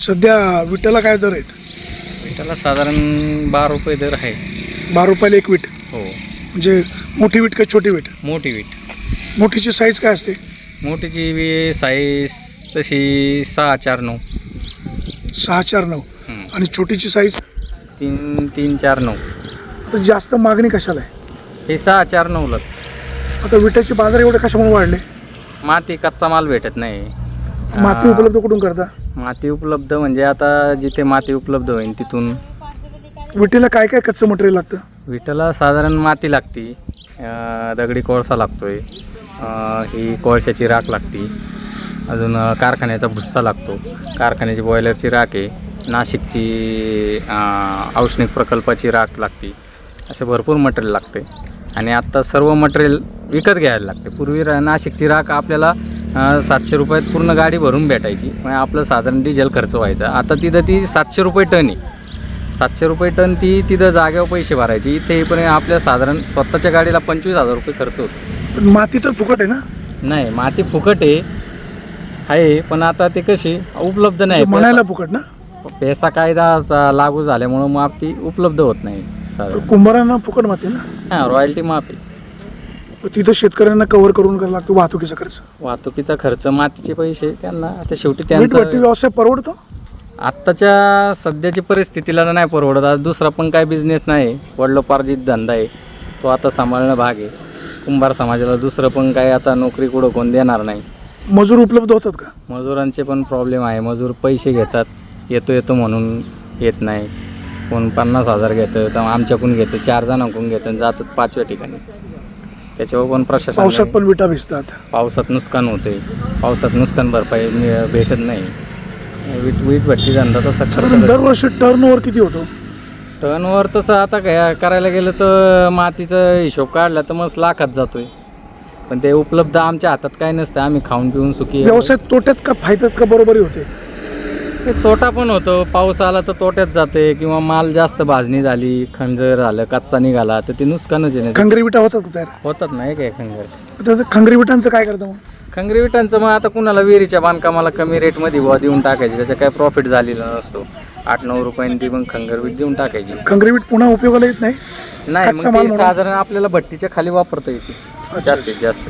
सध्या विट्याला काय दर आहेत? त्याला साधारण बारा रुपये दर आहे. बारा रुपयाला एक वीट हो. म्हणजे मोठी वीट का छोटी वीट मोठी वीट मोठीची साईज काय असते? मोठीची बी साईज तशी सहा चार नऊ. सहा चार नऊ. हं. आणि छोटीची साईज तीन तीन चार नऊ. आता जास्त मागणी कशाला आहे? हे सहा चार नऊलाच. आता विट्याचे बाजार एवढे कशामुळे वाढले? माती कच्चा माल भेटत नाही. माती उपलब्ध कुठून करता? माती उपलब्ध म्हणजे आता जिथे माती उपलब्ध होईल तिथून. विटेला काय काय कच्चं मटेरियल लागतं? विटाला साधारण माती लागती. अं, दगडी कोळसा लागतोय. अं, ही कोळशाची राख लागती. अजून अं, कारखान्याचा भुस्सा लागतो. कारखान्याची बॉयलरची राख आहे. नाशिकची अं, औष्णिक प्रकल्पाची राख लागती. असे भरपूर मटेरियल लागते आणि आत्ता सर्व मटेरियल विकत घ्यायला लागते. पूर्वी नाशिकची राख आपल्याला सातशे रुपयात पूर्ण गाडी भरून भेटायची. म्हणजे आपलं साधारण डिझेल खर्च व्हायचा. आता तिथं ती सातशे रुपये टन आहे. सातशे रुपये टन ती तिथं जागेवर पैसे भरायची. इथे पण आपल्या साधारण स्वतःच्या गाडीला पंचवीस हजार रुपये खर्च होतो. पण माती तर फुकट आहे ना? नाही माती फुकट आहे. आहे पण आता ते कशी उपलब्ध नाही. म्हणायला फुकट ना? पैसा- कायदा लागू झाल्यामुळं माती उपलब्ध होत नाही. साधारण. कुंभारांना फुकट माती ना? हां रॉयल्टी माफ. आहे मग तिथं शेतकऱ्यांना कव्हर करून करायला लागतो वाहतुकीचा खर्च? वाहतुकीचा खर्च मातीचे पैसे त्यांना आता शेवटी वीट त्यांचा व्यवसाय परवडतो? आत्ताच्या सध्याची परिस्थितीला नाही परवडत. आज दुसरा पण काय बिझनेस नाही. वडिलोपार्जित धंदा आहे. तो आता सांभाळणं भाग आहे. कुंभार समाजाला दुसरं पण काय आता नोकरी कुठं कोण देणार नाही. मजूर उपलब्ध होतात का? मजुरांचे पण प्रॉब्लेम आहे. मजूर पैसे घेतात. येतो येतो म्हणून येत नाही. कोण पन्नास हजार घेतं तर आमच्याकडून घेतं चार जणांकडून घेतं आणि जातात पाचव्या ठिकाणी. त्याच्यावर पण प्रशासन पावसात पण विटा भिजतात. पावसात नुकसान होते पावसात नुकसान भरपाई मिळ- भेटत नाही. वीट वीट भट्टी धंदा तसा साधारण खर्च दरवर्षी टर्न ओव्हर किती होतो? टर्नवर तसं आता काय करायला गेलं तर मातीचा हिशोब काढला तर मग लाखात जातोय. पण ते उपलब्ध आमच्या हातात काय नसतं आम्ही खाऊन पिऊन सुखी आहे. व्यवसाय तोट्यात का फायद्यात का बरोबरी होते? ते तोटा पण होतो. पाऊस आला तर तोट्यात जाते किंवा माल जास्त भाजणी झाली खंजर झालं कच्चा निघाला तर ते नुकसानच ना. खंगरी विटा होतात का तयार? होतात नाही काय खंजर तर खंगरी विटांचं काय करतं मग? खंगरी विटांचं मग आता कुणाला विहिरीच्या बांधकामाला कमी रेटमध्ये बुवा देऊन टाकायची. त्याचा काय प्रॉफिट झालेला नसतो. आठ नऊ रुपयांनी ती मग खंगर वीट देऊन टाकायची. खंगरी वीट पुन्हा उपयोगाला येत नाही? नाही कच्चा मग माल ते म्हणून? साधारण आपल्याला भट्टीच्या खाली वापरता येते. जास्तीत जास्त.